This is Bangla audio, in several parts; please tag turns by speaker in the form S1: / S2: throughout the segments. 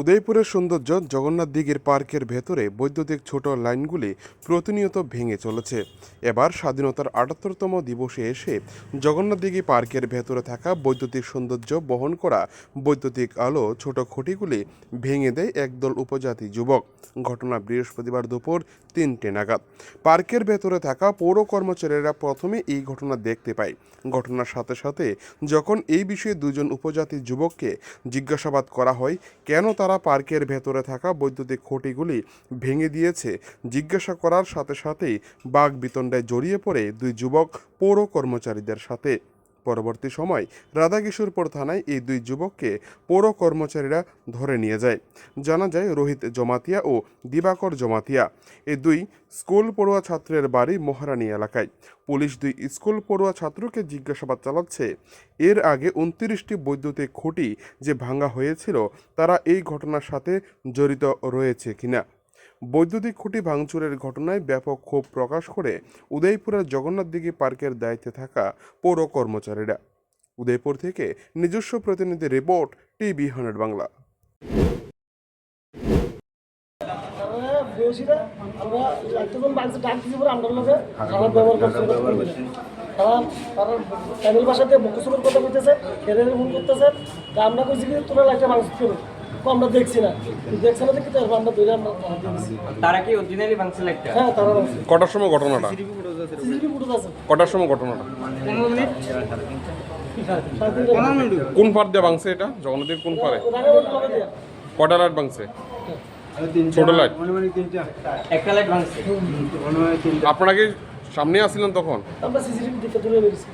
S1: উদয়পুরের সৌন্দর্য জগন্নাথ দিঘির পার্কের ভেতরে বৈদ্যুতিক ছোট লাইনগুলি প্রতিনিয়ত ভেঙে চলেছে। এবার স্বাধীনতার আটাত্তরতম দিবসে এসে জগন্নাথ দিঘি পার্কের ভেতরে থাকা বৈদ্যুতিক সৌন্দর্য বহন করা বৈদ্যুতিক আলো ছোট খুঁটিগুলি ভেঙে দেয় একদল উপজাতি যুবক। ঘটনা বৃহস্পতিবার দুপুর তিনটে নাগাদ। পার্কের ভেতরে থাকা পৌর কর্মচারীরা প্রথমে এই ঘটনা দেখতে পায়। ঘটনার সাথে সাথে যখন এই বিষয়ে দুজন উপজাতি যুবককে জিজ্ঞাসাবাদ করা হয়, কেন তারা পার্কের ভেতরে থাকা বৈদ্যুতিক খুঁটিগুলি ভেঙে দিয়েছে। জিজ্ঞাসা করার সাথে সাথেই বাঘ বিতণ্ডায় জড়িয়ে পড়ে দুই যুবক পৌর কর্মচারীদের সাথে। পরবর্তী সময় রাধাকিশোরপুর থানায় এই দুই যুবককে পৌর কর্মচারীরা ধরে নিয়ে যায়। জানা যায়, রোহিত জমাতিয়া ও দিবাকর জমাতিয়া এই দুই স্কুল পড়ুয়া ছাত্রের বাড়ি মহারানী এলাকায়। পুলিশ দুই স্কুল পড়ুয়া ছাত্রকে জিজ্ঞাসাবাদ চালাচ্ছে, এর আগে উনত্রিশটি বৈদ্যুতিক খুঁটি যে ভাঙা হয়েছিল, তারা এই ঘটনার সাথে জড়িত রয়েছে কিনা। বৈদ্যুতিক খুঁটি ভাঙচুরের ঘটনায় ব্যাপক ক্ষোভ প্রকাশ করে উদয়পুরের জগন্নাথ দিঘি পার্কের দায়িত্বে থাকা পৌর কর্মচারীরা। উদয়পুর থেকে নিজস্ব প্রতিনিধি রিপোর্ট, টিভি হান্ড্রেড বাংলা।
S2: আমরা খারাপ কথা বলতেছে। করতেছে। তা আমরা তোরা আমরা দেখছি না। দেখছি না দেখি তারপর আমরা ধরে আমরা
S3: তারা কি অরিজিনালি একটা
S2: হ্যাঁ তারা
S1: কটার সময় ঘটনাটা? কটার সময় ঘটনাটা?
S3: পনেরো মিনিট।
S1: কোন পার দিয়ে এটা? জগন্নাথ দিঘির কোন পারে কটা লাইট ছোট লাইট
S3: একটা লাইট ভাঙছে।
S1: আপনারা কি সামনে আসছিলেন তখন?
S2: আমরা সিসিটিভি দেখে ধরে বেরিয়েছি।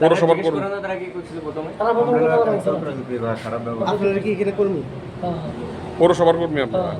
S1: পৌরসভার
S3: জিজ্ঞেস তারা কি করছিল প্রথমে?
S2: তারা প্রথম কথা
S4: আপনারা কি এখানে কর্মী?
S2: হ্যাঁ
S1: পৌরসভার কর্মী আপনারা।